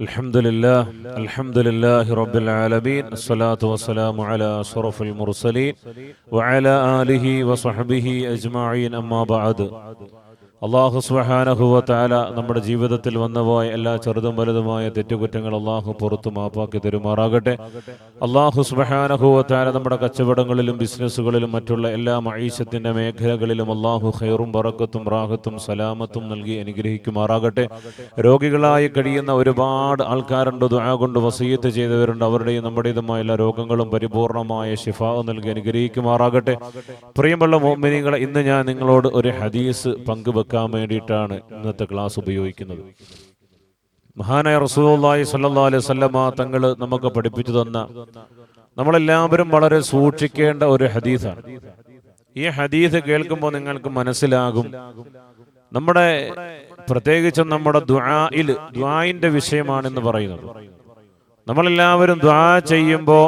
الحمد لله الحمد لله رب العالمين الصلاة والسلام على أشرف المرسلين وعلى آله وصحبه أجمعين أما بعد അള്ളാഹു സുഹാനഹുവത്താല താല നമ്മുടെ ജീവിതത്തിൽ വന്നപോയ എല്ലാ ചെറുതും വലുതുമായ തെറ്റുകുറ്റങ്ങൾ അള്ളാഹു പുറത്തു മാപ്പാക്കി തരുമാറാകട്ടെ. അള്ളാഹു സുഹാനഹുവത്താല താല നമ്മുടെ കച്ചവടങ്ങളിലും ബിസിനസ്സുകളിലും മറ്റുള്ള എല്ലാ മഴീശത്തിന്റെ മേഖലകളിലും അള്ളാഹു ഖൈറും പറക്കത്തും റാഹത്തും സലാമത്തും നൽകി അനുഗ്രഹിക്കുമാറാകട്ടെ. രോഗികളായി കഴിയുന്ന ഒരുപാട് ആൾക്കാരുണ്ട് ദുആ കൊണ്ട് വസീയത്ത് ചെയ്തവരുണ്ട്. അവരുടെയും നമ്മുടേതുമായ എല്ലാ രോഗങ്ങളും പരിപൂർണമായ ഷിഫാവ് നൽകി അനുഗ്രഹിക്കുമാറാകട്ടെ. പ്രിയമുള്ള മോമിനികളെ ഇന്ന് ഞാൻ നിങ്ങളോട് ഒരു ഹദീസ് പങ്കുവെക്കാൻ വേണ്ടിയിട്ടാണ് ഇന്നത്തെ ക്ലാസ് ഉപയോഗിക്കുന്നത്. മഹാനായ റസൂലുള്ളാഹി സല്ലാ അലൈഹി വസല്ലമ തങ്ങൾ നമുക്ക് പഠിപ്പിച്ചു തന്ന നമ്മളെല്ലാവരും വളരെ സൂക്ഷിക്കേണ്ട ഒരു ഹദീസാണ്. ഈ ഹദീസ് കേൾക്കുമ്പോൾ നിങ്ങൾക്ക് മനസ്സിലാകും. നമ്മുടെ പ്രത്യേകിച്ചും നമ്മുടെ ദ്വായിൽ ദ്വായിന്റെ വിഷയമാണെന്ന് പറയുന്നത്. നമ്മളെല്ലാവരും ദ്വാ ചെയ്യുമ്പോൾ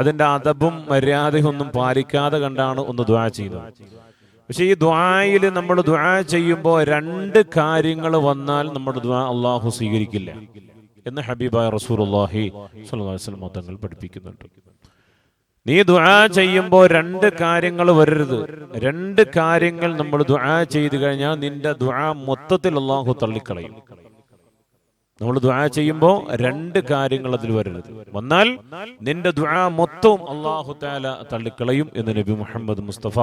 അതിന്റെ അതബും മര്യാദയും ഒന്നും പാലിക്കാതെ കണ്ടാണ് ഒന്ന് ദ്വാ ചെയ്യുന്നത്. പക്ഷെ ഈ ദ്വായിൽ നമ്മൾ ദ്വാ ചെയ്യുമ്പോൾ രണ്ട് കാര്യങ്ങൾ വന്നാൽ നമ്മുടെ ദ്വാ അള്ളാഹു സ്വീകരിക്കില്ല എന്ന് ഹബീബായ റസൂർ അള്ളാഹി സ്വലം തങ്ങൾ പഠിപ്പിക്കുന്നുണ്ട്. നീ ദ്വാ ചെയ്യുമ്പോൾ രണ്ട് കാര്യങ്ങൾ വരരുത്. രണ്ട് കാര്യങ്ങൾ നമ്മൾ ദ്വാ ചെയ്തു കഴിഞ്ഞാൽ നിന്റെ ദ്വാ മൊത്തത്തിൽ അള്ളാഹു തള്ളിക്കളയും. നമ്മൾ ദുആ ചെയ്യുമ്പോൾ രണ്ട് കാര്യങ്ങൾ അതിൽ വരരുത്. വന്നാൽ നിന്റെ ദുആ മൊത്തവും അള്ളാഹു താല തള്ളിക്കളയും എന്ന് നബി മുഹമ്മദ് മുസ്തഫ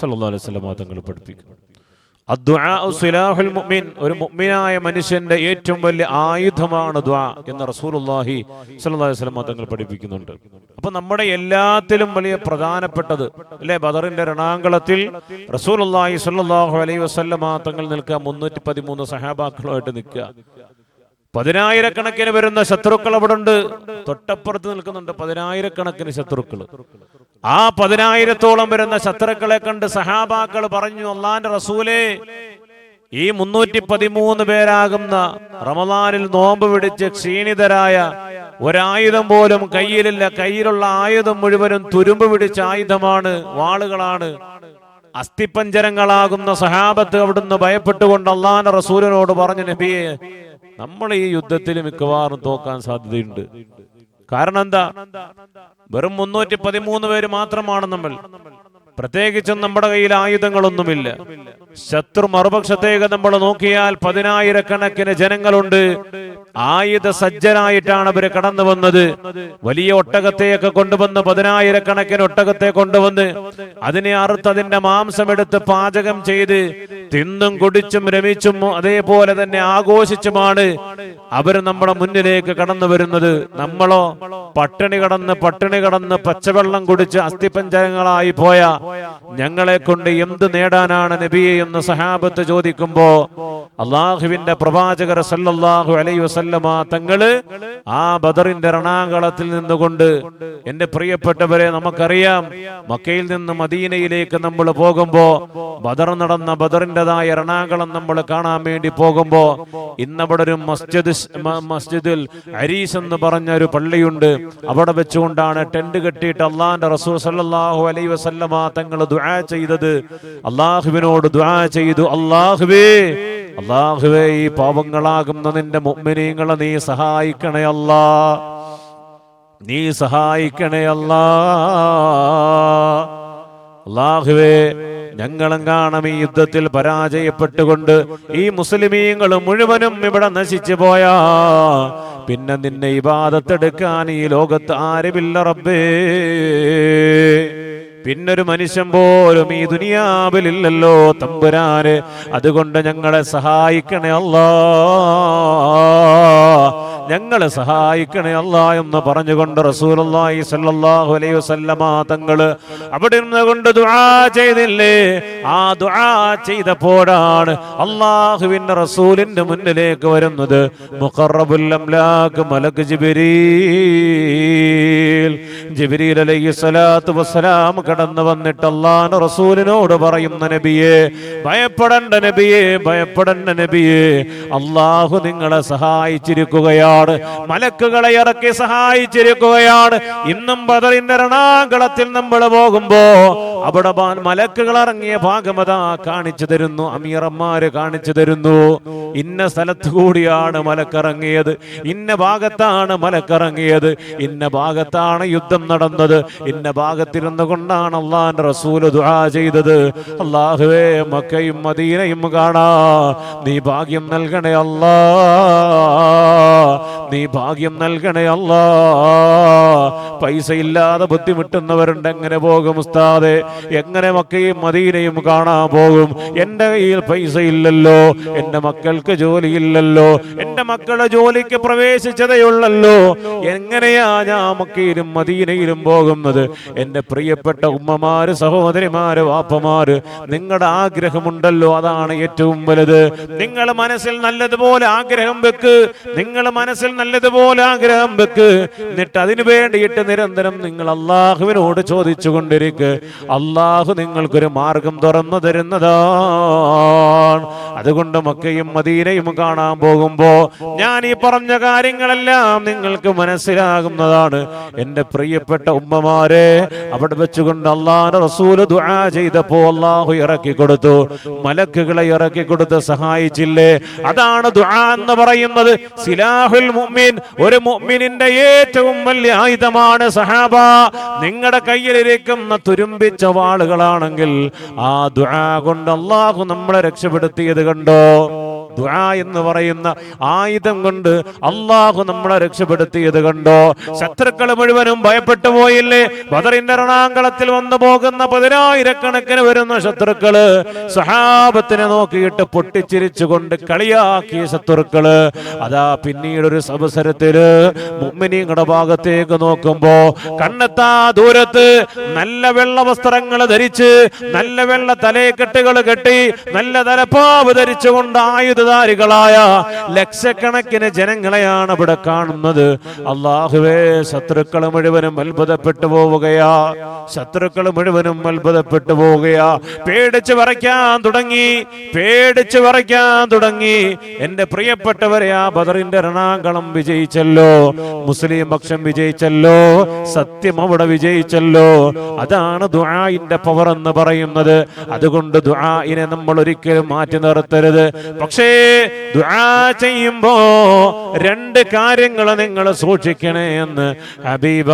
സല്ലല്ലാഹു അലൈഹി വസല്ലം തങ്ങൾ മുഅ്മിൻ ഒരു മുഅ്മിനായ മനുഷ്യന്റെ ഏറ്റവും വലിയ ആയുധമാണ് ദുആ എന്ന് റസൂലുള്ളാഹി സ്വല്ലല്ലാഹു അലൈഹി വസല്ലം തങ്ങൾ പഠിപ്പിക്കുന്നുണ്ട്. അപ്പൊ നമ്മുടെ എല്ലാത്തിലും വലിയ പ്രധാനപ്പെട്ടത് അല്ലെ? ബദറിന്റെ രണാങ്കളത്തിൽ റസൂലുള്ളാഹി സ്വല്ലല്ലാഹു അലൈഹി വസല്ലം തങ്ങൾ നിൽക്കുക മുന്നൂറ്റി പതിമൂന്ന് സഹാബാക്കളുമായിട്ട് നിൽക്കുക. പതിനായിരക്കണക്കിന് വരുന്ന ശത്രുക്കൾ അവിടെ ഉണ്ട് തൊട്ടപ്പുറത്ത് നിൽക്കുന്നുണ്ട് പതിനായിരക്കണക്കിന് ശത്രുക്കൾ. ആ പതിനായിരത്തോളം വരുന്ന ശത്രുക്കളെ കണ്ട് സഹാബാക്കൾ പറഞ്ഞു അള്ളാന്റെ റസൂലേ ഈ മുന്നൂറ്റി പതിമൂന്ന് പേരാകുന്ന റമദാനിൽ നോമ്പ് പിടിച്ച് ക്ഷീണിതരായ ഒരായുധം പോലും കയ്യിലില്ല. കയ്യിലുള്ള ആയുധം മുഴുവനും തുരുമ്പ് പിടിച്ച ആയുധമാണ് വാളുകളാണ്. അസ്ഥിപഞ്ചരങ്ങളാകുന്ന സഹാബത്ത് അവിടുന്ന് ഭയപ്പെട്ടുകൊണ്ട് അള്ളാന്റെ റസൂലിനോട് പറഞ്ഞു നബിയെ നമ്മൾ ഈ യുദ്ധത്തിൽ മിക്കവാറും തോക്കാൻ സാധ്യതയുണ്ട്. കാരണം എന്താ വെറും മുന്നൂറ്റി പതിമൂന്ന് പേര് മാത്രമാണ് നമ്മൾ. പ്രത്യേകിച്ചും നമ്മുടെ കയ്യിൽ ആയുധങ്ങളൊന്നുമില്ല. ശത്രു മറുപക്ഷത്തേക്ക് നമ്മൾ നോക്കിയാൽ പതിനായിരക്കണക്കിന് ജനങ്ങളുണ്ട്. ആയുധ സജ്ജരായിട്ടാണ് അവർ കടന്നു വന്നത്. വലിയ ഒട്ടകത്തെയൊക്കെ കൊണ്ടുവന്ന് പതിനായിരക്കണക്കിന് ഒട്ടകത്തെ കൊണ്ടുവന്ന് അതിനെ അറുത്ത് അതിന്റെ മാംസം എടുത്ത് പാചകം ചെയ്ത് തിന്നും കുടിച്ചും രമിച്ചും അതേപോലെ തന്നെ ആഘോഷിച്ചുമാണ് അവർ നമ്മുടെ മുന്നിലേക്ക് കടന്നു വരുന്നത്. നമ്മളോ പട്ടിണി കടന്ന് പട്ടിണി കടന്ന് പച്ചവെള്ളം കുടിച്ച് അസ്ഥിപഞ്ചരങ്ങളായി പോയ ഞങ്ങളെ കൊണ്ട് എന്ത് നേടാനാണ് നബിയെ എന്ന് സഹാബത്ത് ചോദിക്കുമ്പോ അള്ളാഹുവിന്റെ പ്രവാചകർ സല്ലല്ലാഹു അലൈ വസല്ലമ തങ്ങൾ ആ ബദറിന്റെ രണാകളത്തിൽ നിന്നുകൊണ്ട് എന്റെ പ്രിയപ്പെട്ടവരെ നമുക്കറിയാം മക്കയിൽ നിന്ന് മദീനയിലേക്ക് നമ്മൾ പോകുമ്പോ ബദർ നടന്ന ബദറിന്റെതായ രണാകളം നമ്മൾ കാണാൻ വേണ്ടി പോകുമ്പോ ഇന്നവിടെ ഒരു മസ്ജിദ് മസ്ജിദിൽ അരീസ് എന്ന് പറഞ്ഞ ഒരു പള്ളിയുണ്ട്. അവിടെ വെച്ചുകൊണ്ടാണ് ടെന്റ് കെട്ടിയിട്ട് അള്ളാഹിന്റെ റസൂൽ സല്ലല്ലാഹു അലൈ വസല്ലമ തങ്ങൾ ദുആ ചെയ്തത്. അള്ളാഹുവിനോട് ദുആ ചെയ്തു. അള്ളാഹുവേ അള്ളാഹുവേ ഈ പാവങ്ങളാകുന്ന നിന്റെ മുഅ്മിനീങ്ങളെ നീ സഹായിക്കണേ അല്ലാ. നീ സഹായിക്കണേ അല്ലാ. ഞങ്ങളും കാണാം ഈ യുദ്ധത്തിൽ പരാജയപ്പെട്ടുകൊണ്ട് ഈ മുസ്ലിമീങ്ങൾ മുഴുവനും ഇവിടെ നശിച്ചു പോയാ. പിന്നെ നിന്നെ ഇബാദത്തെടുക്കാൻ ഈ ലോകത്ത് ആരുമില്ല റബ്ബേ. പിന്നൊരു മനുഷ്യൻ പോലും ഈ ദുനിയാവിലില്ലല്ലോ തമ്പുരാന്. അതുകൊണ്ട് ഞങ്ങളെ സഹായിക്കണേ അല്ലാ ഞങ്ങളെ സഹായിക്കണേ അല്ല എന്ന് പറഞ്ഞുകൊണ്ട് റസൂലുള്ളാഹി സ്വല്ലല്ലാഹു അലൈഹി വസല്ലമ തങ്ങൾ അവിടെ നിന്ന് കൊണ്ട് ദുആ ചെയ്തില്ലേ? ആ ദുആ ചെയ്തപ്പോഴാണ് അള്ളാഹുവിന്റെ റസൂലിന്റെ മുന്നിലേക്ക് വരുന്നത്. മുഖറബുൽ അംലാഖ് മലക് ജിബ്രീൽ. ജിബ്രീൽ അലൈഹി സ്വലാത്തു വസ്സലാം കടന്നു വന്നിട്ട് അള്ളാഹ് റസൂലിനോട് പറയുന്ന നബിയെ ഭയപ്പെടണ്ട നബിയെ ഭയപ്പെടണ്ട നബിയെ. അള്ളാഹു നിങ്ങളെ സഹായിച്ചിരിക്കുകയാ സഹായിച്ചിരിക്കുകയാണ് മലക്കുകളെ ഇറക്കി സഹായിച്ചിരിക്കുകയാണ്. ഇന്നും ബദറിന്റെ രണാകളത്തിൽ നമ്മൾ പോകുമ്പോ അവിടെ മലക്കുകൾ ഇറങ്ങിയ ഭാഗമതാ കാണിച്ചു തരുന്നു. അമീറന്മാര് കാണിച്ചു തരുന്നു. ഇന്ന സ്ഥലത്ത് കൂടിയാണ് മലക്കിറങ്ങിയത് ഇന്ന ഭാഗത്താണ് മലക്കിറങ്ങിയത് ഇന്ന ഭാഗത്താണ് യുദ്ധം നടന്നത്. ഇന്ന ഭാഗത്തിരുന്നു കൊണ്ടാണ് അള്ളാന്റെ റസൂൽ ദുആ ചെയ്തത്. അള്ളാഹുവേ മക്കയും മദീനയും കാണാ. നീ ഭാഗ്യം നൽകണേ അല്ലാ. നീ ഭാഗ്യം നൽകണേ അല്ലാ. പൈസ ഇല്ലാതെ ബുദ്ധിമുട്ടുന്നവരുണ്ട് എങ്ങനെ പോകും ഉസ്താദെ? എങ്ങനെ മക്കയും മദീനയും കാണാൻ പോകും? എന്റെ കയ്യിൽ പൈസ ഇല്ലല്ലോ എന്റെ മക്കൾക്ക് ജോലി ഇല്ലല്ലോ എന്റെ മക്കളെ ജോലിക്ക് പ്രവേശിച്ചതേയുള്ളല്ലോ എങ്ങനെയാ ഞാൻ മക്കയിലും മദീനയിലും പോകുന്നത്? എന്റെ പ്രിയപ്പെട്ട ഉമ്മമാര് സഹോദരിമാര് വാപ്പമാര് നിങ്ങളുടെ ആഗ്രഹമുണ്ടല്ലോ അതാണ് ഏറ്റവും വലുത്. നിങ്ങൾ മനസ്സിൽ നല്ലതുപോലെ ആഗ്രഹം വെക്ക്. നിങ്ങൾ മനസ്സിൽ നല്ലതുപോലെ ആഗ്രഹം വെക്ക്. എന്നിട്ട് അതിനു വേണ്ടിയിട്ട് നിരന്തരം നിങ്ങൾ അള്ളാഹുവിനോട് ചോദിച്ചു കൊണ്ടിരിക്ക അള്ളാഹു നിങ്ങൾക്കൊരു മാർഗം തുറന്നു തരുന്നതാണ്. അതുകൊണ്ട് മക്കയും മദീനയും കാണാൻ പോകുമ്പോ ഞാൻ ഈ പറഞ്ഞ കാര്യങ്ങളെല്ലാം നിങ്ങൾക്ക് മനസ്സിലാകുന്നതാണ്. എന്റെ പ്രിയപ്പെട്ട ഉമ്മമാരെ അവിടെ വെച്ചുകൊണ്ട് അള്ളാഹ് റസൂൽ ദുആ ചെയ്തപ്പോ അള്ളാഹു ഇറക്കി കൊടുത്തു. മലക്കുകളെ ഇറക്കി കൊടുത്ത് സഹായിച്ചില്ലേ? അതാണ് ദുആ എന്ന് പറയുന്നത്. സിലാഹുൽ മുഅ്മിൻ ഒരു മുഅ്മിനിന്റെ ഏറ്റവും വലിയ ആയുധമാണ് സഹാബ. നിങ്ങളുടെ കയ്യിലിരിക്കുന്ന തുരുമ്പിച്ച വാളുകളാണെങ്കിൽ ആ ദുആ കൊണ്ട് അള്ളാഹു നമ്മളെ രക്ഷപ്പെടുത്തിയത് കണ്ടോ? ദുആ എന്ന് പറയുന്ന ആയുധം കൊണ്ട് അള്ളാഹു നമ്മളെ രക്ഷപ്പെടുത്തിയത് കണ്ടോ? ശത്രുക്കൾ മുഴുവനും ഭയപ്പെട്ടു പോയില്ലേ? ബദറിന്റെ രണാങ്കളത്തിൽ വന്നു പോകുന്ന പതിനായിരക്കണക്കിന് വരുന്ന ശത്രുക്കൾ സഹാബത്തിനെ നോക്കിയിട്ട് പൊട്ടിച്ചിരിച്ചുകൊണ്ട് കളിയാക്കിയ ശത്രുക്കൾ. അതാ പിന്നീട് ഒരു സവസരത്തിൽ മുമ്മിനിയുടെ ഭാഗത്തേക്ക് നോക്കുമ്പോ കണ്ണെത്താ ദൂരത്ത് നല്ല വെള്ള വസ്ത്രങ്ങൾ ധരിച്ച് നല്ല വെള്ള തലയെക്കെട്ടുകൾ കെട്ടി നല്ല തലപ്പാവ് ധരിച്ചുകൊണ്ട് ആയുധധാരികളായ ലക്ഷക്കണക്കിന് ജനങ്ങളെയാണ് അവിടെ കാണുന്നത് അള്ളാഹുവേ ശത്രുക്കൾ മുഴുവനും അത്ഭുതപ്പെട്ടു പോവുകയാ ശത്രുക്കൾ മുഴുവനും അത്ഭുതപ്പെട്ടു പോവുകയാ പേടിച്ച് വരയ്ക്കാൻ തുടങ്ങി പേടിച്ച് വരയ്ക്കാൻ തുടങ്ങി എന്റെ പ്രിയപ്പെട്ടവരെ ആ ബദറിന്റെ രണാകളം വിജയിച്ചല്ലോ മുസ്ലിം പക്ഷം വിജയിച്ചല്ലോ സത്യം അവിടെ വിജയിച്ചല്ലോ അതാണ് ദുആഇന്റെ പവർ എന്ന് പറയുന്നത് അതുകൊണ്ട് ദുആയിനെ നമ്മൾ ഒരിക്കലും മാറ്റി നിർത്തരുത് പക്ഷേ ദുആ ചെയ്യുമ്പോ രണ്ട് കാര്യങ്ങൾ നിങ്ങൾ സൂക്ഷിക്കണേ എന്ന്. ഹബീബായ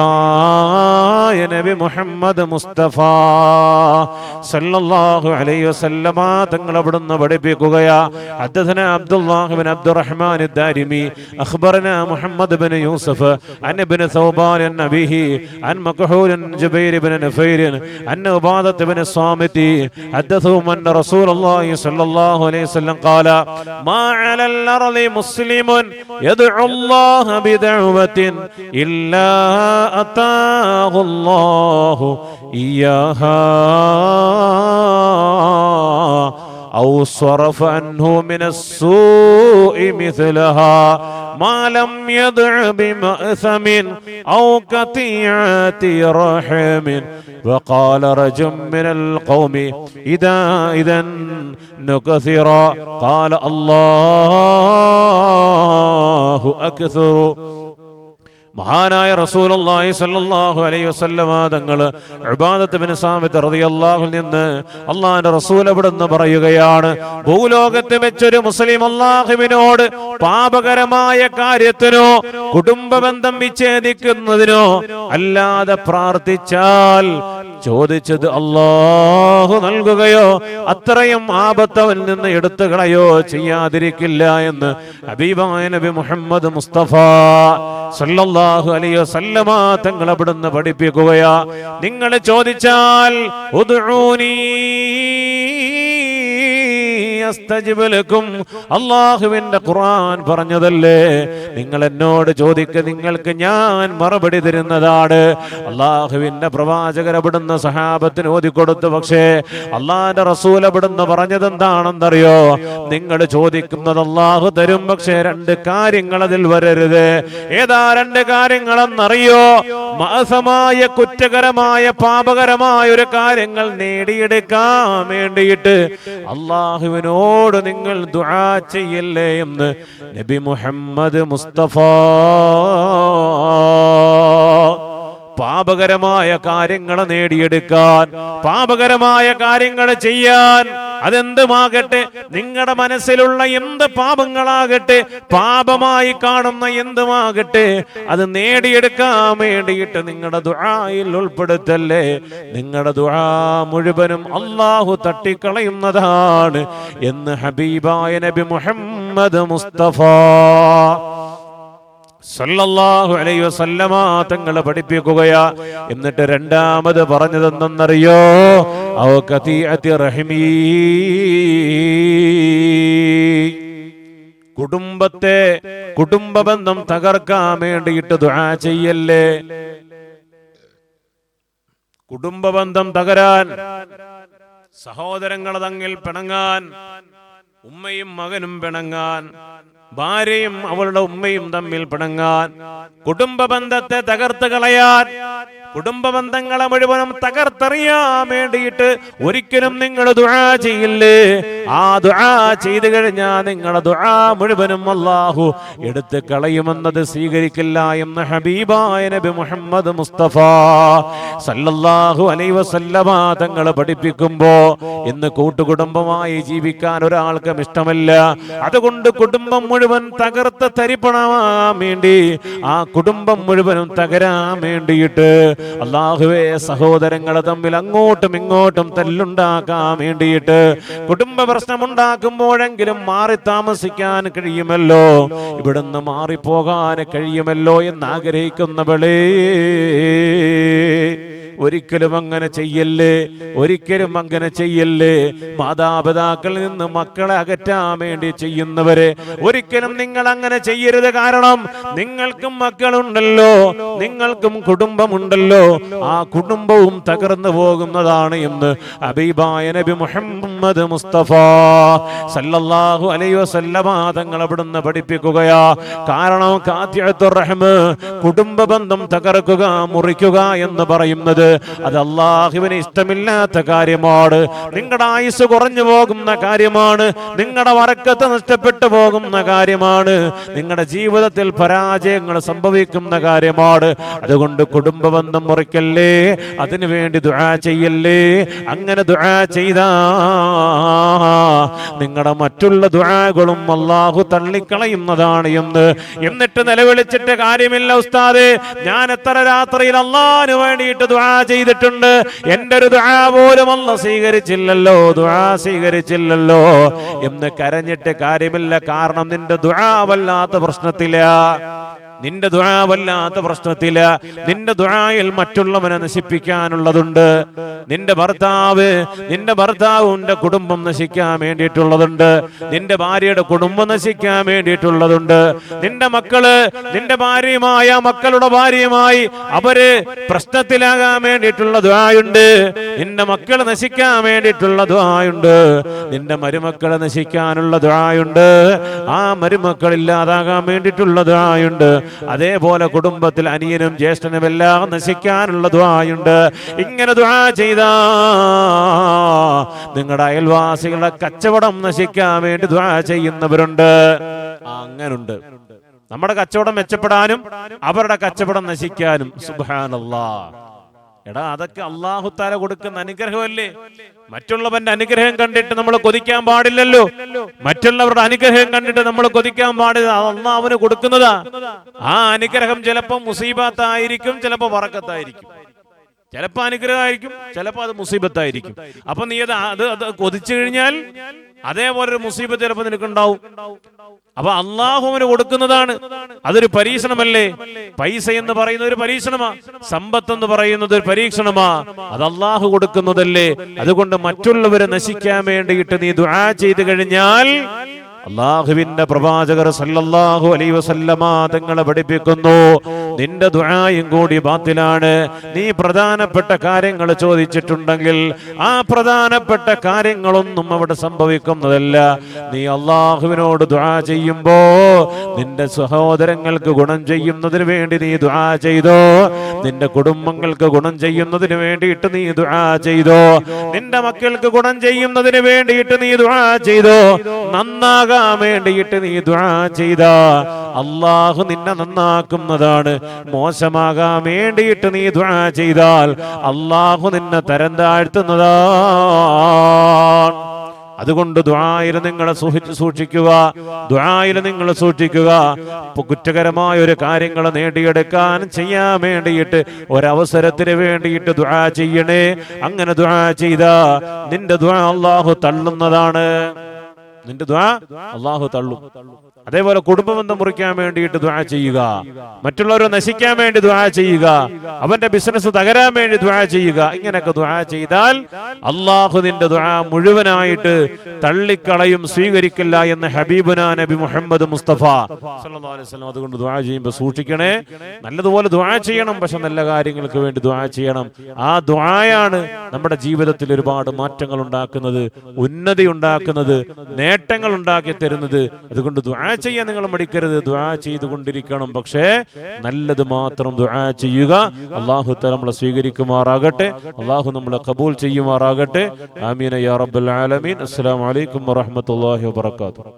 നബി മുഹമ്മദ് മുസ്തഫ സല്ലല്ലാഹു അലൈഹി വസല്ലമ തങ്ങൾ അവിടുന്ന് പഠിപ്പിക്കുകയാ. അദ്ദേഹം അബ്ദുല്ലാഹ് ബിൻ അബ്ദുറഹ്മാൻ ദാരിമി അഖ്ബറന മുഹമ്മദ് ബിൻ യൂസഫ് അൻ ഇബ്നു സൗബാൻ അൻ അബീഹി അൻ മഖഹൂൽ ജുബൈർ ഇബ്നു നഫീർ അൻ ഉബാദത്ത് ഇബ്നു സാമിതി അദ്ദേഹം അൻ റസൂലുള്ളാഹി സല്ലല്ലാഹു അലൈഹി വസല്ലം ഖാല الله عليه وسلم قال ما على الأرض مسلم يدعو الله بدعوة إلا أتاه الله إياها أو صرف عنه من السوء مثلها ما لم يدع بمأثم أو قطيعة رحم. وقال رجل من القوم إذا إذا نكثر. قال الله أكثر. മഹാനായ റസൂലുള്ളാഹി സ്വല്ലല്ലാഹു അലൈഹി വസല്ലമ തങ്ങൾ ഇബാദത്ത് ബിൻ സാമിത്ത് റളിയല്ലാഹു നിന്ന് അള്ളാഹിന്റെ റസൂൽ അവിടുന്ന് പറയുകയാണ് ഭൂലോകത്ത് വെച്ചൊരു മുസ്ലിം അള്ളാഹുവിനോട് പാപകരമായ കാര്യത്തിനോ കുടുംബ ബന്ധം വിച്ഛേദിക്കുന്നതിനോ അല്ലാതെ പ്രാർത്ഥിച്ചാൽ ചോദിച്ചത് അള്ളാഹു നൽകുകയോ അത്രയും ആപത്തവൻ നിന്ന് എടുത്തു കളയോ ചെയ്യാതിരിക്കില്ല എന്ന് ഹബീബായ നബി മുഹമ്മദ് മുസ്തഫ സല്ലല്ലാഹു അലൈഹി വസല്ലമ തങ്ങൾ അവിടുന്ന് പഠിപ്പിക്കുകയാ. നിങ്ങൾ ചോദിച്ചാൽ ഉദ്ഊനി അസ്തജിബ് ലക്കും അള്ളാഹുവിന്റെ ഖുർആൻ പറഞ്ഞതല്ലേ? നിങ്ങൾ എന്നോട് ചോദിക്ക നിങ്ങൾക്ക് ഞാൻ മറുപടി തരുന്നതാണ്. അള്ളാഹുവിന്റെ പ്രവാചകർ അവിടുന്ന് സഹാബത്തിന് ഓതിക്കൊടുത്തു. പക്ഷേ അള്ളാഹിന്റെ റസൂൽ അവിടുന്ന് പറഞ്ഞത് എന്താണെന്നറിയോ നിങ്ങൾ ചോദിക്കുന്നത് അള്ളാഹു തരും പക്ഷേ രണ്ട് കാര്യങ്ങൾ അതിൽ വരരുത്. ഏതാ രണ്ട് കാര്യങ്ങളെന്നറിയോ? മാസമായ കുറ്റകരമായ പാപകരമായ ഒരു കാര്യങ്ങൾ നേടിയെടുക്കാൻ വേണ്ടിയിട്ട് അള്ളാഹുവിനോട് മുഴുവനോട് നിങ്ങൾ ദുആ ചെയ്യല്ലേ എന്ന് നബി മുഹമ്മദ് മുസ്തഫ പാപകരമായ കാര്യങ്ങൾ നേടിയെടുക്കാൻ പാപകരമായ കാര്യങ്ങൾ ചെയ്യാൻ. അതെന്തുമാകട്ടെ നിങ്ങളുടെ മനസ്സിലുള്ള എന്ത് പാപങ്ങളാകട്ടെ പാപമായി കാണുന്ന എന്തുമാകട്ടെ അത് നേടിയെടുക്കാൻ വേണ്ടിയിട്ട് നിങ്ങളുടെ ദുഴായിൽ ഉൾപ്പെടുത്തല്ലേ? നിങ്ങളുടെ ദുഴാ മുഴുവനും അള്ളാഹു തട്ടിക്കളയുന്നതാണ് എന്ന് ഹബീബായ നബി മുഹമ്മദ് മുസ്തഫ സല്ലല്ലാഹു അലൈഹി വസല്ലമ തങ്ങൾ പഠിപ്പിക്കുകയാ. എന്നിട്ട് രണ്ടാമത് പറഞ്ഞതെന്നറിയോ ഔ റഹിമീ. കുടുംബത്തെ കുടുംബ ബന്ധം തകർക്കാൻ വേണ്ടിയിട്ട് ദുആ ചെയ്യല്ലേ? കുടുംബ ബന്ധം തകരാൻ സഹോദരങ്ങൾ തങ്ങിൽ പിണങ്ങാൻ ഉമ്മയും മകനും പിണങ്ങാൻ ഭാര്യയും അവളുടെ ഉമ്മയും തമ്മിൽ പിണങ്ങാൻ കുടുംബ ബന്ധത്തെ തകർത്ത് കളയാൻ കുടുംബ ബന്ധങ്ങളെ മുഴുവനും തകർത്തെറിയാൻ വേണ്ടിയിട്ട് ഒരിക്കലും നിങ്ങൾ ദുആ ചെയ്യില്ലേ? ആ ദുആ ചെയ്തു കഴിഞ്ഞാൽ നിങ്ങളുടെ ദുആ മുഴുവനും അല്ലാഹു എടുത്ത് കളയുമെന്നത് സ്വീകരിക്കില്ല എന്ന് ഹബീബായ നബി മുഹമ്മദ് മുസ്തഫ സല്ലല്ലാഹു അലൈഹി വസല്ലമ തങ്ങൾ പഠിപ്പിക്കുമ്പോൾ ഇന്ന് കൂട്ടുകുടുംബമായി ജീവിക്കാൻ ഒരാൾക്കും ഇഷ്ടമല്ല. അതുകൊണ്ട് കുടുംബം മുഴുവൻ തകർത്ത് തരിപ്പണമാകാൻ വേണ്ടി ആ കുടുംബം മുഴുവനും തകരാൻ വേണ്ടിയിട്ട് അള്ളാഹുവേ സഹോദരങ്ങളെ തമ്മിൽ അങ്ങോട്ടും ഇങ്ങോട്ടും തല്ലുണ്ടാക്കാൻ വേണ്ടിയിട്ട് കുടുംബ പ്രശ്നം ഉണ്ടാക്കുമ്പോഴെങ്കിലും മാറി താമസിക്കാൻ കഴിയുമല്ലോ? ഇവിടുന്ന് മാറിപ്പോകാൻ കഴിയുമല്ലോ എന്ന് ആഗ്രഹിക്കുന്നവളേ. ഒരിക്കലും അങ്ങനെ ചെയ്യല്ലേ? ഒരിക്കലും അങ്ങനെ ചെയ്യല്ലേ? മാതാപിതാക്കളിൽ നിന്ന് മക്കളെ അകറ്റാൻ വേണ്ടി ചെയ്യുന്നവരെ ഒരിക്കലും നിങ്ങൾ അങ്ങനെ ചെയ്യരുത്. കാരണം നിങ്ങൾക്കും മക്കളുണ്ടല്ലോ നിങ്ങൾക്കും കുടുംബമുണ്ടല്ലോ. ആ കുടുംബവും തകർന്നു പോകുന്നതാണ് എന്ന് അബീബായ നബി മുഹമ്മദ് മുസ്തഫ സല്ലല്ലാഹു അലൈഹി വസല്ലമ തങ്ങൾ അവിടുന്ന് പഠിപ്പിക്കുകയാ. കാരണം കുടുംബ ബന്ധം തകർക്കുക മുറിക്കുക എന്ന് പറയുന്നത് അത് അള്ളാഹുവിന് ഇഷ്ടമില്ലാത്ത കാര്യമാണ്. നിങ്ങളുടെ ആയുസ് കുറഞ്ഞു പോകുന്ന കാര്യമാണ്. നിങ്ങളുടെ വറക്കത്ത് നഷ്ടപ്പെട്ടു പോകുന്ന കാര്യമാണ്. നിങ്ങളുടെ ജീവിതത്തിൽ പരാജയങ്ങൾ സംഭവിക്കുന്ന കാര്യമാണ്. അതുകൊണ്ട് കുടുംബ ബന്ധം മുറിക്കല്ലേ അതിനു വേണ്ടി ദുആ ചെയ്യല്ലേ അങ്ങനെ ദുആ ചെയ്താ നിങ്ങളുടെ മറ്റുള്ള ദുആകളും അള്ളാഹു തള്ളിക്കളയുന്നതാണ് എന്ന്. എന്നിട്ട് നിലവിളിച്ചിട്ട് കാര്യമില്ല ഉസ്താദ് ഞാൻ എത്ര രാത്രിയിൽ അള്ളാഹിന് വേണ്ടിയിട്ട് ദുആ ചെയ്തിട്ടുണ്ട്. എന്റെ ഒരു ദുആ പോലും അല്ല സ്വീകരിച്ചില്ലല്ലോ ദുആ സ്വീകരിച്ചില്ലല്ലോ എന്ന് കരഞ്ഞിട്ട് കാര്യമില്ല. കാരണം നിന്റെ ദുആ വല്ലാത്ത പ്രശ്നത്തില. നിന്റെ ദുആ വല്ലാത്ത പ്രശ്നത്തില നിന്റെ ദുആയിൽ മറ്റുള്ളവനെ നശിപ്പിക്കാനുള്ളതുണ്ട്. നിന്റെ ഭർത്താവ് നിന്റെ ഭർത്താവിന്റെ കുടുംബം നശിക്കാൻ വേണ്ടിയിട്ടുള്ളതുണ്ട്. നിന്റെ ഭാര്യയുടെ കുടുംബം നശിക്കാൻ വേണ്ടിയിട്ടുള്ളതുണ്ട്. നിന്റെ മക്കൾ നിന്റെ ഭാര്യയുമായ മക്കളുടെ ഭാര്യയുമായി അവർ പ്രശ്നത്തിലാകാൻ വേണ്ടിയിട്ടുള്ള ദുരായുണ്ട് നിന്റെ മക്കൾ നശിക്കാൻ വേണ്ടിയിട്ടുള്ള ദുരായുണ്ട് നിന്റെ മരുമക്കളെ നശിക്കാനുള്ള ദുരായുണ്ട് ആ മരുമക്കൾ ഇല്ലാതാകാൻ വേണ്ടിയിട്ടുള്ള ദ്വായുണ്ട് അതേപോലെ കുടുംബത്തിൽ അനിയനും ജ്യേഷ്ഠനും എല്ലാം നശിക്കാനുള്ള ദ്വായുണ്ട് ഇങ്ങനെ ദ്വാ ചെയ്താ നിങ്ങളുടെ അയൽവാസികളുടെ കച്ചവടം നശിക്കാൻ വേണ്ടി ദ്വാ ചെയ്യുന്നവരുണ്ട്. അങ്ങനുണ്ട്. നമ്മുടെ കച്ചവടം മെച്ചപ്പെടാനും അവരുടെ കച്ചവടം നശിക്കാനും. സുബാനല്ലാ എടാ അതൊക്കെ അള്ളാഹുത്താല കൊടുക്കുന്ന അനുഗ്രഹമല്ലേ? മറ്റുള്ളവന്റെ അനുഗ്രഹം കണ്ടിട്ട് നമ്മൾ കൊതിക്കാൻ പാടില്ലല്ലോ. മറ്റുള്ളവരുടെ അനുഗ്രഹം കണ്ടിട്ട് നമ്മൾ കൊതിക്കാൻ പാടില്ല. അള്ളാഹുവിന് കൊടുക്കുന്നതാ. ആ അനുഗ്രഹം ചിലപ്പോ മുസീബത്തായിരിക്കും ചിലപ്പോ വറക്കത്തായിരിക്കും. ചിലപ്പോ അനുഗ്രഹമായിരിക്കും ചിലപ്പോൾ അത് മുസീബത്തായിരിക്കും. അപ്പൊ നീ അത് അത് അത് കൊതിച്ചു കഴിഞ്ഞാൽ അതേപോലെ ഒരു മുസീബത്ത് നിനക്ക് നിനക്കുണ്ടാവും. അപ്പൊ അള്ളാഹുവിന് കൊടുക്കുന്നതാണ്. അതൊരു പരീക്ഷണമല്ലേ? പൈസ എന്ന് പറയുന്ന ഒരു പരീക്ഷണമാ. സമ്പത്ത് എന്ന് പറയുന്നത് ഒരു പരീക്ഷണമാ. അത് അള്ളാഹു കൊടുക്കുന്നതല്ലേ? അതുകൊണ്ട് മറ്റുള്ളവരെ നശിക്കാൻ വേണ്ടിയിട്ട് നീ ദുആ ചെയ്തു കഴിഞ്ഞാൽ അള്ളാഹുവിന്റെ പ്രവാചകർ സല്ലല്ലാഹു അലൈഹി വസല്ലമ തങ്ങളെ പഠിപ്പിക്കുന്നു. നിന്റെ ദുആയും കൂടി ബാത്തിലാണ്. നീ പ്രധാനപ്പെട്ട കാര്യങ്ങൾ ചോദിച്ചിട്ടുണ്ടെങ്കിൽ ആ പ്രധാനപ്പെട്ട കാര്യങ്ങളൊന്നും അവിടെ സംഭവിക്കുന്നതല്ല. നീ അള്ളാഹുവിനോട് ദുആ ചെയ്യുമ്പോ നിന്റെ സഹോദരങ്ങൾക്ക് ഗുണം ചെയ്യുന്നതിന് വേണ്ടി നീ ദുആ ചെയ്തോ. നിന്റെ കുടുംബങ്ങൾക്ക് ഗുണം ചെയ്യുന്നതിന് വേണ്ടിയിട്ട് നീ ദുആ ചെയ്തോ. നിന്റെ മക്കൾക്ക് ഗുണം ചെയ്യുന്നതിന് വേണ്ടിയിട്ട് നീ ദുആ ചെയ്തോ. നന്നാകാൻ വേണ്ടിയിട്ട് നീ ദുആ ചെയ്ത. അള്ളാഹു നിന്നെ നന്നാക്കുന്നതാണ്. മോശമാകാൻ വേണ്ടിയിട്ട് നീ ദുആ ചെയ്താൽ അള്ളാഹു നിന്നെ തരം താഴ്ത്തുന്നതാണ്. അതുകൊണ്ട് ദ്വായിൽ നിങ്ങൾ സൂക്ഷിക്കുക ദ്വായിൽ നിങ്ങൾ സൂക്ഷിക്കുക. കുറ്റകരമായ ഒരു കാര്യങ്ങൾ നേടിയെടുക്കാൻ ചെയ്യാൻ വേണ്ടിയിട്ട് ഒരവസരത്തിന് വേണ്ടിയിട്ട് ദ്വാ ചെയ്യണേ. അങ്ങനെ ദ്വാ ചെയ്ത നിന്റെ ദ്വാ അള്ളാഹു തള്ളുന്നതാണ്. നിന്റെ ദ്വാ അള്ളാഹു തള്ളും. അതേപോലെ കുടുംബബന്ധം മുറിക്കാൻ വേണ്ടിയിട്ട് ദ്വാ ചെയ്യുക. മറ്റുള്ളവരെ നശിക്കാൻ വേണ്ടി ദ്വാ ചെയ്യുക. അവന്റെ ബിസിനസ് തകരാൻ വേണ്ടി ദ്വാ ചെയ്യുക. ഇങ്ങനെയൊക്കെ ദ്വാ ചെയ്താൽ അള്ളാഹു നിന്റെ ദ്വാ മുഴുവനായിട്ട് തള്ളിക്കളയും സ്വീകരിക്കില്ല എന്ന് ഹബീബുന നബി മുഹമ്മദ് മുസ്തഫ വസല്ലം അതുകൊണ്ട് ദ്വാ ചെയ്യുമ്പോൾ സൂക്ഷിക്കണേ. നല്ലതുപോലെ ദ്വാ ചെയ്യണം പക്ഷെ നല്ല കാര്യങ്ങൾക്ക് വേണ്ടി ദ്വാ ചെയ്യണം. ആ ദ്വായാണ് നമ്മുടെ ജീവിതത്തിൽ ഒരുപാട് മാറ്റങ്ങൾ ഉണ്ടാക്കുന്നത് ഉന്നതി ഉണ്ടാക്കുന്നത് നേട്ടങ്ങൾ ഉണ്ടാക്കി തരുന്നത്. അതുകൊണ്ട് ദ്വാ ചെയ്യാൻ നിങ്ങൾ മടിക്കരുത്. ദ്വാ ചെയ്തുകൊണ്ടിരിക്കണം. പക്ഷേ നല്ലത് മാത്രം ദ്വാ ചെയ്യുക. അള്ളാഹു നമ്മളെ സ്വീകരിക്കുമാറാകട്ടെ. അള്ളാഹു നമ്മളെ കബൂൽ ചെയ്യുമാറാകട്ടെ. ആമീൻ യാ റബ്ബൽ ആലമീൻ. അസ്സലാമു അലൈക്കും വറഹ്മത്തുള്ളാഹി വബറകാതുഹു.